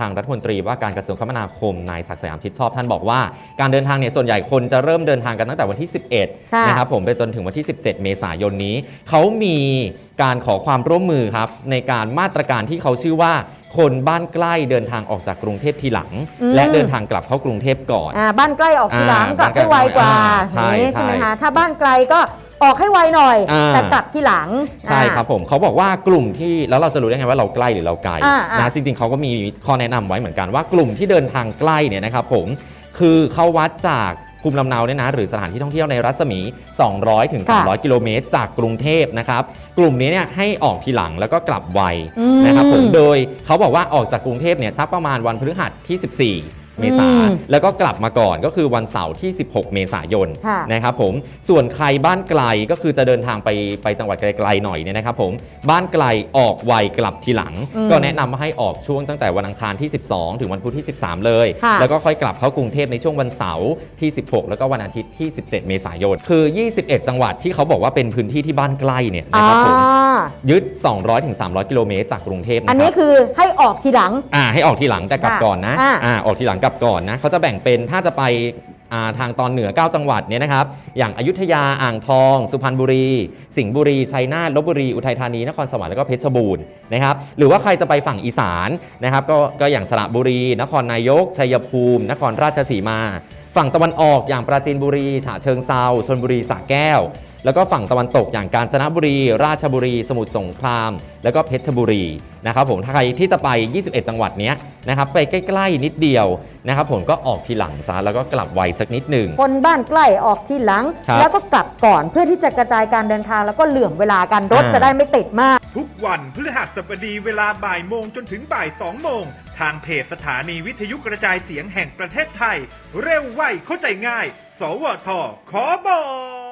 ทางรัฐมนตรีว่าการกระทรวงคมนาคมนายศักดิ์สยามชิดชอบท่านบอกว่า การเดินทางเนี่ยส่วนใหญ่คนจะเริ่มเดินทางกันตั้งแต่วันที่ค่ะ11 นะครับผมไปจนถึงวันที่ 17 เมษายนนี้ เขามีการขอความร่วมมือครับในการมาตรการที่เขาชื่อว่าคนบ้านใกล้เดินทางออกจากกรุงเทพทีหลังอืมและเดินทางกลับเข้ากรุงเทพก่อนอ่าบ้านใกล้ออกทีหลังอ่ากลับให้ไวกว่าบ้านใกล้อย่างนี้ใช่ใช่ไหมใช่คะถ้าบ้านไกลก็ ออกให้ไวหน่อย อ่า แต่กลับทีหลังใช่ครับผมเขาบอกว่ากลุ่มที่แล้วเราจะรู้ได้ไงว่าเราใกล้หรือเราไกลอ่าอ่านะจริงๆเขาก็มีข้อแนะนำไว้เหมือนกันว่ากลุ่มที่เดินทางใกล้เนี่ยนะครับผมคือเขาวัดจากภูมิลำเนาเนี่ยนะหรือสถานที่ท่องเที่ยวในรัศมี 200ถึง300 กิโลเมตรจากกรุงเทพนะครับกลุ่มนี้เนี่ยให้ออกทีหลังแล้วก็กลับไวอืมนะครับผมโดยเขาบอกว่าออกจากกรุงเทพเนี่ยสักประมาณวันพฤหัสที่ 14 เมษาอืมแล้วก็กลับมาก่อนก็คือวันเสาร์ที่ 16 เมษายนค่ะ นะครับผมส่วนใครบ้านไกลก็คือจะเดินทางไปไปจังหวัดไกลๆหน่อยเนี่ยนะครับผมบ้านไกลออกไวกลับทีหลัง อืมก็แนะนำให้ออกช่วงตั้งแต่วันอังคารที่ 12 ถึงวันพุธที่ 13 เลย ค่ะ แล้วก็ค่อยกลับเข้ากรุงเทพในช่วงวันเสาร์ที่ 16 แล้วก็วันอาทิตย์ที่ 17 เมษายน คือ 21 จังหวัดที่เขาบอกว่าเป็นพื้นที่ที่บ้านใกล้เนี่ยอ่านะครับผมยึด 200ถึง300 กิโลเมตรจากกรุงเทพนะคอัรันบนี้คือให้ออกทีหลัง อ่าให้ออกทีหลังแต่กลับค่ะก่อนนะอ่าอ่า ออกทีหลังกลับก่อนนะเขาจะแบ่งเป็นถ้าจะไปาทางตอนเหนือ 9 จังหวัดเนี่ยนะครับ อย่างอายุธยาอ่างทอง สุพรรณบุรี สิงห์บุรี ชัยนาทลบบุรี อุทัยธานี นครสวรรค์แล้วก็เพชรบูรณ์นะครับ หรือว่าใครจะไปฝั่งอีสานนะครับกก็อย่างสระบุรี นครนายก ชัยภูมิ นครราชสีมา ฝั่งตะวันออกอย่างปราจีนบุรี ฉะเชิงเซาชนบุรีสระแก้ว แล้วก็ฝั่งตะวันตกอย่างกาญจนบุรี ราชบุรี สมุทรสงคราม แล้วก็เพชรบุรีนะครับผมถ้าใครที่จะไป 21 จังหวัดเนี้ยนะครับไปใกล้ๆนิดเดียวนะครับผมก็ออกทีหลังซะแล้วก็กลับไวสักนิดหนึ่ง คนบ้านใกล้ออกทีหลัง ครับแล้วก็กลับก่อนเพื่อที่จะกระจายการเดินทางแล้วก็เหลื่อมเวลากันรถอ่า จะได้ไม่ติดมาก ทุกวันพฤหัสบดีเวลาบ่ายโมงจนถึงบ่ายสองโมง ทางเพจสถานีวิทยุกระจายเสียงแห่งประเทศไทย เร็วไวเข้าใจง่าย สวทขอบอก